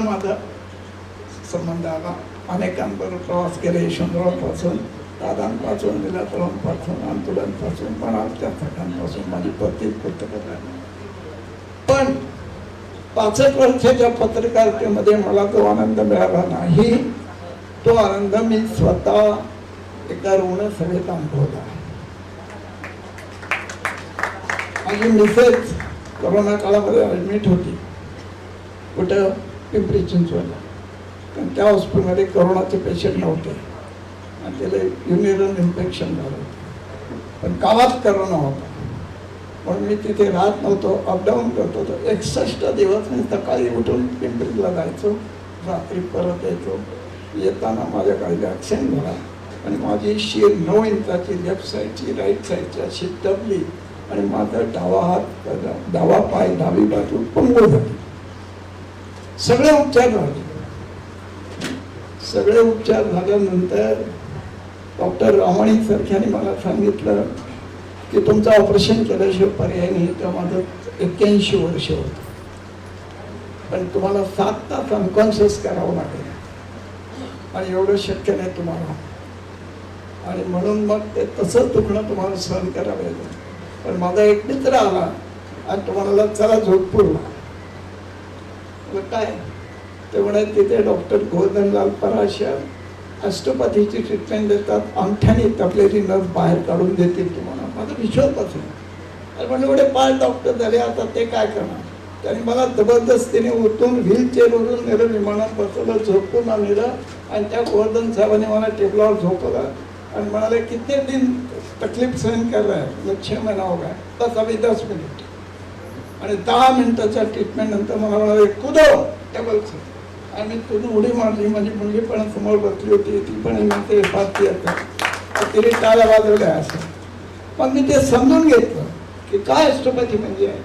माझा संबंध आला अनेकांबरोबर प्रवास केला यशवंतरावपासून दादांपासून विलासरावांपासून आंदोलनपासून मनाच्या सगळ्यांपासून माझी प्रत्येक पुस्तकं झाली पण पासष्ट वर्षाच्या पत्रकारितेमध्ये मला जो आनंद मिळाला नाही तो आनंद मी स्वतः एका रुग्णसभेत अनुभवला माझी मिसेस करोना काळामध्ये ॲडमिट होती. कुठं? पिंपरी चिंचवडला पण त्या हॉस्पिटलमध्ये करोनाचे पेशंट नव्हते. आणि त्याला युनिरल इन्फेक्शन झालं. होतं पण गावात करोना होता. म्हणून मी तिथे राहत नव्हतो. अपडाऊन करत. होतो एकसष्ट दिवस मी सकाळी उठून पिंपरीला जायचो. रात्री परत यायचो. येताना माझ्या गाडीला ॲक्सिडेंट झाला. आणि माझी शीर नऊ इंचाची लेफ्ट साईडची राईट साईडची अशी दबली. आणि माझा डावा हात डावा पाय डावी बाजू पंगू झाली. सगळे उपचार झाले सगळे उपचार झाल्यानंतर डॉक्टर रामाणी सारख्याने मला सांगितलं की तुमचं ऑपरेशन केल्याशिवाय पर्याय नाही तर माझं एक्क्याऐंशी वर्ष होतं. पण तुम्हाला सात तास अनकॉन्शियस करावं लागेल. आणि एवढं शक्य नाही तुम्हाला. आणि म्हणून मग ते तसंच दुखणं तुम्हाला सहन करावं लागेल. पण माझा एक मित्र आला आणि तुम्हाला चला झोप. पुरला मग काय ते म्हणे तिथे डॉक्टर गोवर्धनलाल पराशर अष्टपथीची ट्रीटमेंट देतात. अंगठ्याने तपलेली नस बाहेर काढून देतील तुम्हाला. माझा विश्वास बसला. अरे म्हणलं एवढे पाच डॉक्टर झाले आता ते काय करणार? त्यांनी मला जबरदस्तीने उतरून व्हीलचेअरवरून नेलं विमानात बसवलं झोपून आणलं आणि त्या गोवर्धन साहेबांनी मला टेबलावर झोपवलं आणि म्हणाले किती दिन तकलीफ सहन कर रहा है छः महिना होगा बस अभी दस मिनिट. आणि दहा मिनिटाच्या ट्रीटमेंटनंतर मला म्हणाले कुदो. टेबलचं आणि मी उडी मारली माझी मुलगी पण समोर बसली होती ती पण म्हणते पाहती आता तिने टाळ्या वाजवल्या असं. मग मी ते समजून घेतलं की काय अष्टपती म्हणजे आहे.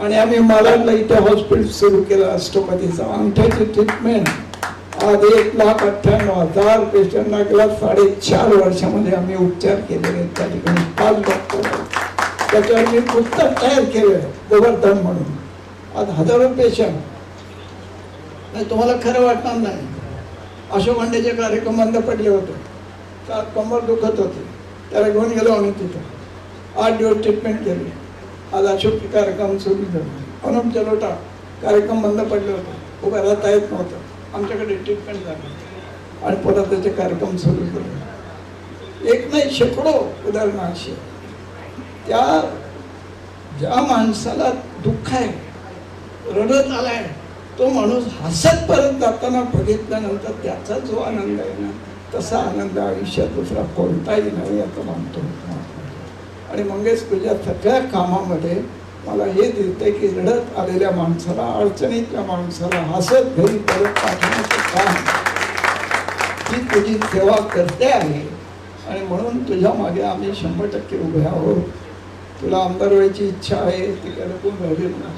आणि आम्ही मालाडला इथे हॉस्पिटल सुरू केलं अष्टपतीचं. अंगठ्याची ट्रीटमेंट आज एक लाख अठ्ठ्याण्णव हजार पेशंटना गेला साडेचार वर्षामध्ये आम्ही उपचार केलेले आहेत. त्या ठिकाणी पाच डॉक्टर त्याच्यावर मी पुस्तक तयार केलं गोवर्धन म्हणून. आज हजारो पेशंट. नाही तुम्हाला खरं वाटणार नाही. अशोक वांडेचे कार्यक्रम बंद पडले होते. का कंबर दुखत होते. त्याला घेऊन गेलो आम्ही तिथं. आठ दिवस ट्रीटमेंट केली. आज अशोक कार्यक्रम सुरू झाले. अनुप जलोटा कार्यक्रम बंद पडले होते. उभं राहता येत नव्हतं. आमच्याकडे ट्रीटमेंट झाली. आणि परत त्याचे कार्यक्रम सुरू झाले. एक नाही शेकडो उदाहरणं अशी. त्या ज्या माणसाला दुःख आहे रडत आलाय तो माणूस हसत परत जाताना बघितल्यानंतर त्याचा जो आनंद आहे ना तसा आनंद आयुष्यात दुसरा कोणताही नाही असं मानतो आणि मंगेश तुझ्या सगळ्या कामामध्ये मला हे दिसतंय की रडत आलेल्या माणसाला अडचणीतल्या माणसाला हसत घरी परत पाठवण्याचं काम ही तुझी सेवा करते आहे. आणि म्हणून तुझ्या मागे आम्ही शंभर टक्के उभे आहोत. तुला आमदार व्हायची इच्छा आहे ती काय लपून ना?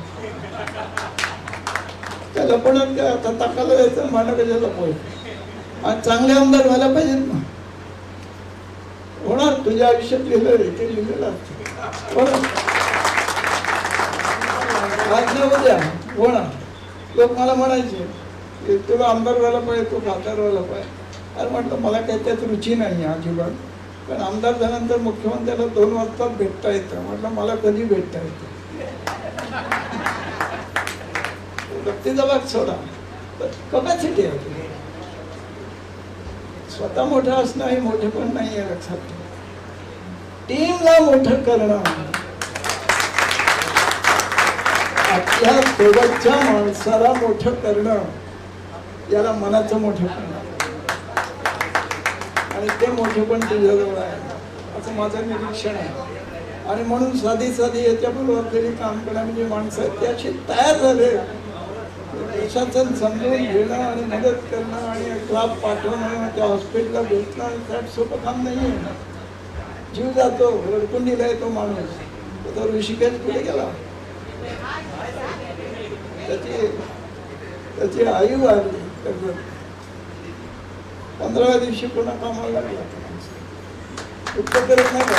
त्या लपवण्यात काय आता ताकाला जायचं मला कशाला लपवायचं आणि चांगले आमदार व्हायला पाहिजेत ना. होणार तुझ्या आयुष्यात लिहिलं रे ते लिहिलेलं आज न उद्या होणार. लोक मला म्हणायचे की तुला आमदार व्हायला पाहिजे तू खासदार व्हायला पाहिजे. अरे म्हटलं मला काही त्यात रुची नाही अजिबात. पण आमदार झाल्यानंतर मुख्यमंत्र्याला दोन वाजता भेटता येतं. म्हटलं मला कधी भेटता येतं? व्यक्तीचा भाग सोडा. कपॅसिटी आहे स्वतः मोठं असणं हे मोठे पण नाही आहे लक्षात. टीमला मोठं करणं. आपल्या सोबतच्या माणसाला मोठं करणं. याला मनाचं मोठं करणं. आणि ते मोठे पण तुझ्याजवळ आहे. असं माझं निरीक्षण आहे. आणि म्हणून साधी साधी याच्याबरोबर असलेली काम करणारी म्हणजे माणसं आहेत तयार झाले. प्रशासन समजून घेणं आणि मदत करणं आणि क्लाब पाठवणं त्या हॉस्पिटलला भेटणं त्यात सोपं काम नाही आहे जीव जातो रडकून दिलाय तो माणूस. तो ऋषिकेश पुढे गेला? त्याची त्याची आई वाढली. पंधराव्या दिवशी पुन्हा कामाला लागला. उत्तर करत नाही का?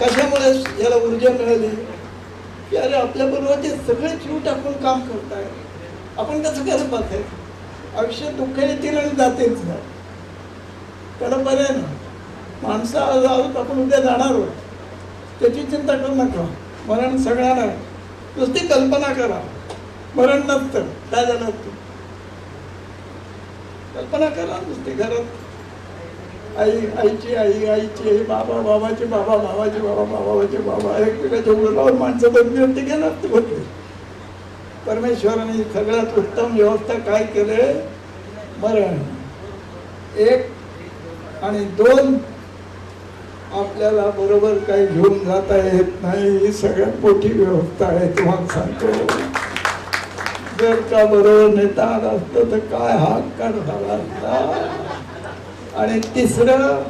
कशामुळे याला ऊर्जा मिळाली? की अरे आपल्या बरोबर ते सगळे जीव टाकून काम करताय. आपण कसं करत पाहते आयुष्य दुःख येतील आणि जातेच ना त्याला पर्याय ना? माणसं आज आहोत आपण उद्या जाणार आहोत. त्याची चिंता करू नका. मरण सगळ्यांना नुसती कल्पना करा. मरण नसतं. काय झालं असतं? कल्पना करा नुसती घरात. आई आईची आई आईची आई बाबा बाबाचे बाबा भावाचे बाबा भावाचे बाबा एकमेकाच्या उरावर माणसं बंदी होती गेलं ते होते परमेश्वराने सगळ्यात उत्तम व्यवस्था काय केले? मरण. एक आणि दोन आपल्याला बरोबर काही घेऊन जाता येत नाही. ही सगळ्यात मोठी व्यवस्था आहे तुम्हाला सांगतो. जर का बरोबर नेता असतं तर काय हात काढ झाला असता आणि तिसरं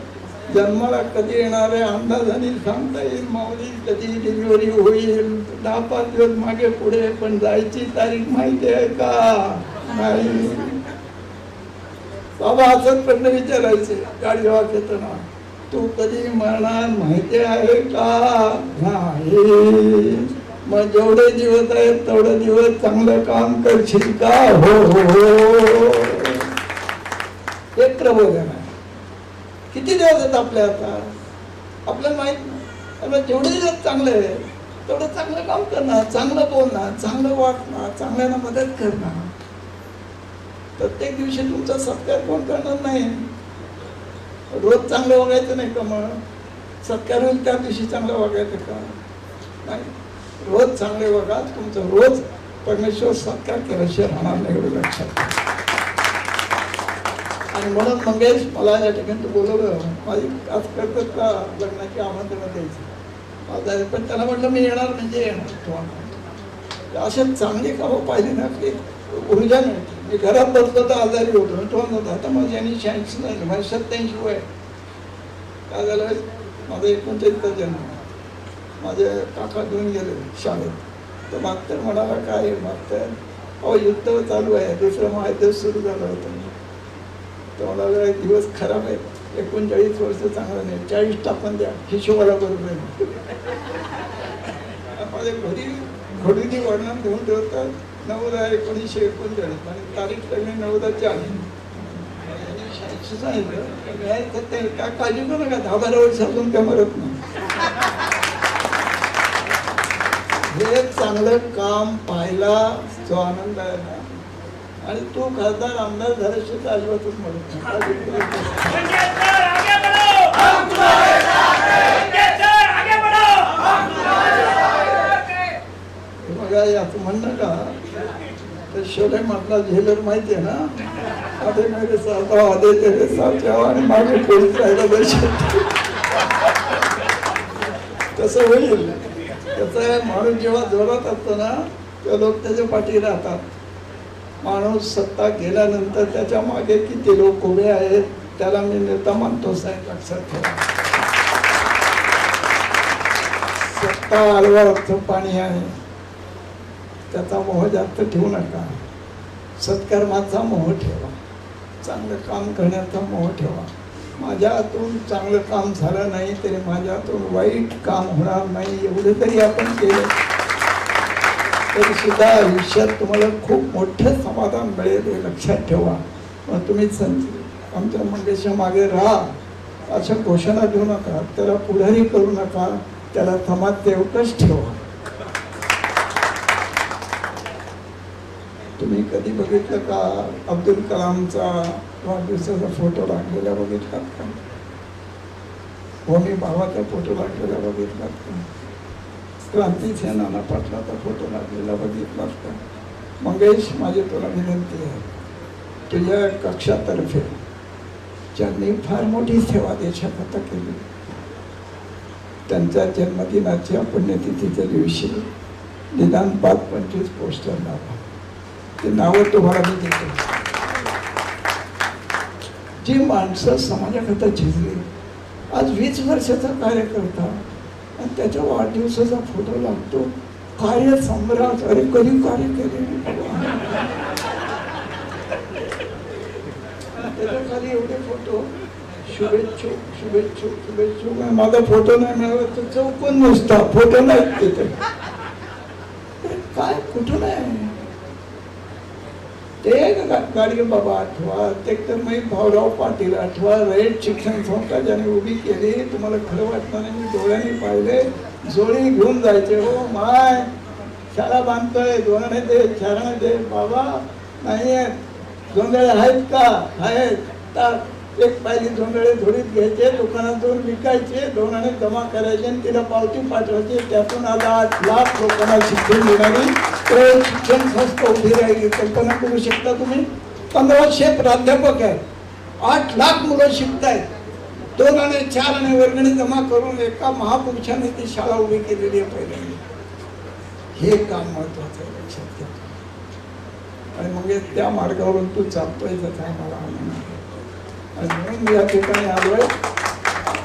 जन्माला कधी येणार आहे अंदाजाने सांगता येईल माऊली कधी डिलिव्हरी होईल. दहा पाच दिवस मागे पुढे पण जायची तारीख माहिती आहे का? नाही. बाबा असंच प्रश्न विचारायचे गाडी वाट येताना तू कधी मरणार माहिती आहे का? नाही. मग जेवढे दिवस आहेत तेवढे दिवस चांगलं काम करशील का? हो हो हो. हे प्रबोधन आहे. किती दिवस आहेत आपल्या आता? आपल्याला माहीत नाही. त्यामुळे जेवढे दिवस चांगले आहे तेवढं चांगलं काम करणार. चांगलं बोलणार चांगलं वाटणार चांगल्याला मदत करणार. प्रत्येक दिवशी तुमचा सत्कार कोण करणार नाही. रोज चांगलं वागायचं नाही का मग? सत्कार होईल त्या दिवशी चांगलं वागायचं का? नाही. रोज चांगले बघा तुमचं रोज परमेश्वर सत्कार केल्याशिवाय राहणार नाही एवढं लक्षात. आणि म्हणून मंगेश मला या ठिकाणी तू बोलवलं. माझी आज करतात का लग्नाची आमंत्रण द्यायची. माझा पण त्याला म्हटलं मी येणार म्हणजे येणार तुम्हाला. असे चांगली कामं पाहिली ना की ऊर्जा मिळते. मी घरात बसलो तर आजारी होतो. तो आता माझी आणि शहाऐंशी नाही माझी सत्याऐंशी वय काय झालं? माझा एकोणचाळीसचा जन्म माझे काका घेऊन गेले शाळेत. तर मागतर म्हणाला काय मागतर अहो युद्ध चालू आहे. दुसरं महायुद्ध सुरू झालं होतं. तर म्हणाला दिवस खराब आहे. एकोणचाळीस वर्ष चांगलं नाही. चाळीस टाकून द्या. हिशोबाला बरोबर आहे. माझ्या घरी घडूनी वर्णन घेऊन ठेवतात. नऊदा एकोणीसशे एकोणचाळीस. आणि तारीख लागली नऊदाची चाळीस यांनी सांगितलं तर काय काळजी करू नका दहा बारा वर्ष अजून काय मरत नाही. हे चांगलं काम पाहायला जो आनंद आहे ना. आणि तू खासदार आमदार झाल्याशिवाय तर अजिबातच मरत नाही काय म्हणणं का? तर शोले मधला झेलर माहिती आहे ना? आधे मेरे साथ आओ, आधे तेरे साथ जाओ आणि मागे पोलीस राहिला तसं होईल. कसं आहे माणूस जेव्हा जोरात असतो ना ते लोक त्याच्या पाठी राहतात. माणूस सत्ता गेल्यानंतर त्याच्यामागे किती लोक उभे आहेत त्याला मी नेता मानतो साहेब लक्षात ठेवा. सत्ता अलवाचं पाणी आहे. त्याचा मोह जास्त ठेवू नका. सत्कर्माचा मोह ठेवा. चांगलं काम करण्याचा मोह ठेवा. माझ्या हातून चांगलं काम झालं नाही तरी माझ्या हातून वाईट काम होणार नाही एवढं तरी आपण केलं. तरी सुद्धा आयुष्यात तुम्हाला खूप मोठं समाधान मिळेल हे लक्षात ठेवा. मग तुम्ही संत आमच्या मंगेशच्या मागे राहा. अशा घोषणा देऊ नका त्याला पुढारी करू नका त्याला समाजसेवकच ठेवा. तुम्ही कधी बघितलं का? अब्दुल कलामचा वाढदिवसाचा फोटो लागलेला बघितलात का? होमी भावाचा फोटो लागलेला बघितलात का? क्रांती सेनाना पाटलाचा फोटो लागलेला बघितलात का? मंगेश माझी तुला विनंती आहे तुझ्या कक्षातर्फे ज्यांनी फार मोठी सेवा देशाकरता केली त्यांच्या जन्मदिनाच्या पुण्यतिथीच्या दिवशी निदान पाच पंचवीस पोस्टर लावा. ते नावं तुम्हाला मी देतो. जी माणसं समाजाकरता झिजली आज वीस वर्षाचा कार्यकर्ता आणि त्याच्या वाढदिवसाचा फोटो लागतो कार्य सम्राट अरे कधी कार्य केले? त्याच्याखाली एवढे फोटो शुभेच्छुक शुभेच्छुक शुभेच्छुक. आणि माझा फोटो नाही मिळाला तर चौकून नुसता फोटो नाही तिथे. ते गाडगे बाबा आठवा ते तर मी भाऊराव पाटील आठवा रयत शिक्षण संस्था ज्याने उभी केली तुम्हाला खरं वाटणार नाही मी डोळ्यांनी पाहिले जोडी घेऊन जायचे. हो माय शाळा बांधतोय दोन दे चारण दे बाबा नाही आहेत. जोंधळे आहेत का? आहेत. तर एक पायली दोन वेळे धुळीत घ्यायचे दुकानात विकायचे विकायचे आणि जमा करायचे आणि तिला पावती पाठवायची. त्यातून आज आठ लाख लोकांना शिक्षण मिळाली. शिक्षण संस्था उभी राहिली. कल्पना करू शकता तुम्ही? पंधराशे प्राध्यापक आहेत. आठ लाख मुलं शिकतायत. दोन आणि चार आणि वर्गणी जमा करून एका महापुरुषाने ती शाळा उभी केलेली आहे पहिल्यांदा. हे काम महत्वाचं आहे लक्षात घ्या आणि मग त्या मार्गावरून तू चालतोय त्याचा मला आनंद आणि म्हणून मी या ठिकाणी आलोय.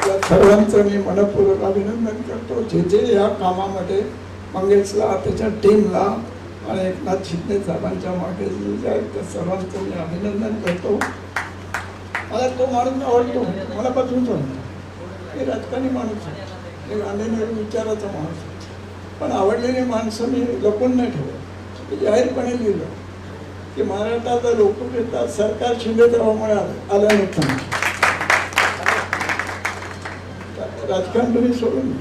या सर्वांचं मी मनपूर्वक अभिनंदन करतो. जे जे या कामामध्ये मंगेशला त्याच्या टीमला आणि एकनाथ शिंदे साहेबांच्या मागे त्या सर्वांचं मी अभिनंदन करतो. मला तो माणूस आवडतो. मला पासून सांगतो मी राजकारणी माणूस आहे. मी विचाराचा माणूस पण आवडलेली माणसं मी लपून नाही ठेवत. मी जाहीरपणे लिहिलं. की महाराष्ट्राचा लोकप्रियता सरकार शिंदेरावामुळे आलं आलं नव्हतं राजकारण तुम्ही सोडून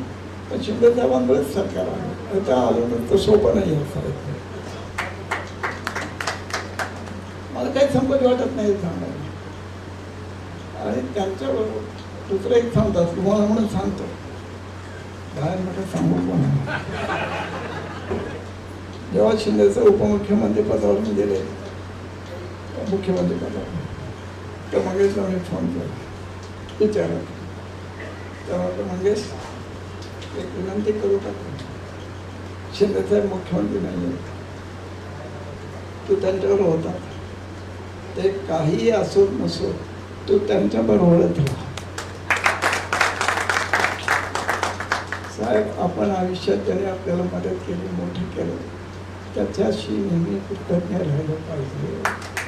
पण शिंदेसाहेबांमुळेच सरकार आलं त्या आलं नव्हतं सोपं नाही मला काही संपत वाटत नाही सांगायला. आणि त्यांच्याबरोबर दुसरं एक सांगतात तुम्हाला म्हणून सांगतो. बाहेर म्हटलं सांगू पण जेव्हा शिंदेचं उपमुख्यमंत्री पदावर गेले मुख्यमंत्री पदावर तर मंगेशला मी फोन केला. विचारत तर मंगेश एक विनंती करू का? शिंदेसाहेब मुख्यमंत्री नाही आहेत. तू त्यांच्यावर होता. ते काही असो नसो तू त्यांच्याबरोबरच राहा. साहेब आपण आयुष्यात ज्याने आपल्याला मदत केली मोठी केलं त्याच्याशी नेहमी कृतज्ञ राहिलं पाहिजे.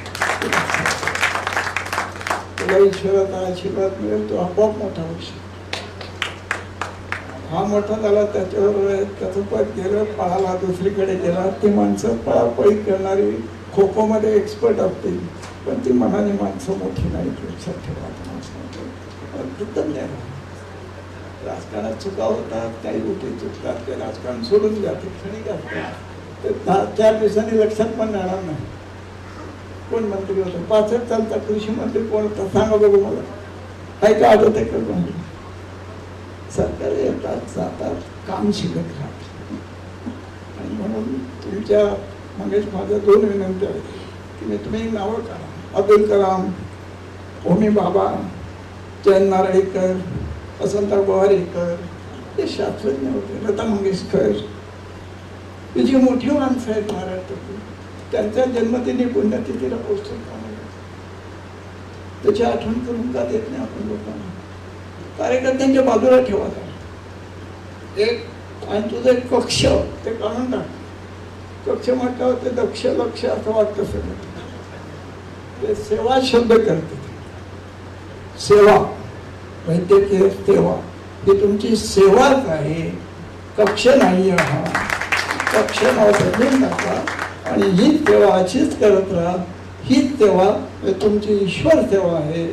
तुला ईश्वराचा आशीर्वाद मिळेल तो आपोआप मोठा होशील हा मोठा झाला त्याच्यावर त्याचं पद गेलं पळाला दुसरीकडे गेला. ती माणसं पळापळी करणारी खो खोमध्ये एक्सपर्ट असतील पण ती मनाने माणसं मोठी नाही लक्षात ठेवा राजकारणात चुका होतात काही गोष्टी चुकतात ते राजकारण सोडून जाते क्षणी क्षणिक असतात. दहा चार दिवसांनी लक्षात पण राहणार नाही. कोण मंत्री होतं? पाच चालता कृषी मंत्री कोण होता? सांगा बघू मला. काही काय आठवत आहे का सरकार येतात जातात काम शिकत राहतात. आणि म्हणून तुमच्या मंगेश माझ्या दोन विनंती आहेत. की मी तुम्ही नावं करा अब्दुल कलाम होमी बाबा जयंत नारळीकर वसंतराव बवारेकर हे शास्त्रज्ञ होते. लता मंगेशकर. ही जी मोठी माणसं आहेत महाराष्ट्रातली त्यांच्या जन्मदिनी पुण्यतिथीला पोहोचतो त्याची आठवण करून का देत नाही आपण लोकांना? कार्यकर्त्यांच्या बाजूला ठेवा. एक आणि तुझं एक कक्ष ते काढून टाक. कक्ष म्हटल्यावर ते दक्ष लक्ष असं वाटतं सगळं. ते सेवा शब्द करते सेवा. वैद्यकीय सेवा. ही तुमची सेवाच आहे. कक्ष नाही आहे हा. कक्ष नाव समजून नका आणि ही सेवा अशीच करत राहा. हीच सेवा तुमची ईश्वर सेवा आहे.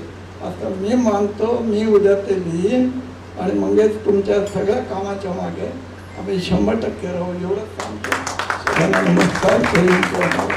असं मी मानतो मी उद्या ते लिहीन आणि मंगेश तुमच्या सगळ्या कामाच्या मागे आम्ही शंभर टक्के राहू. एवढंच सांगतो. नमस्कार.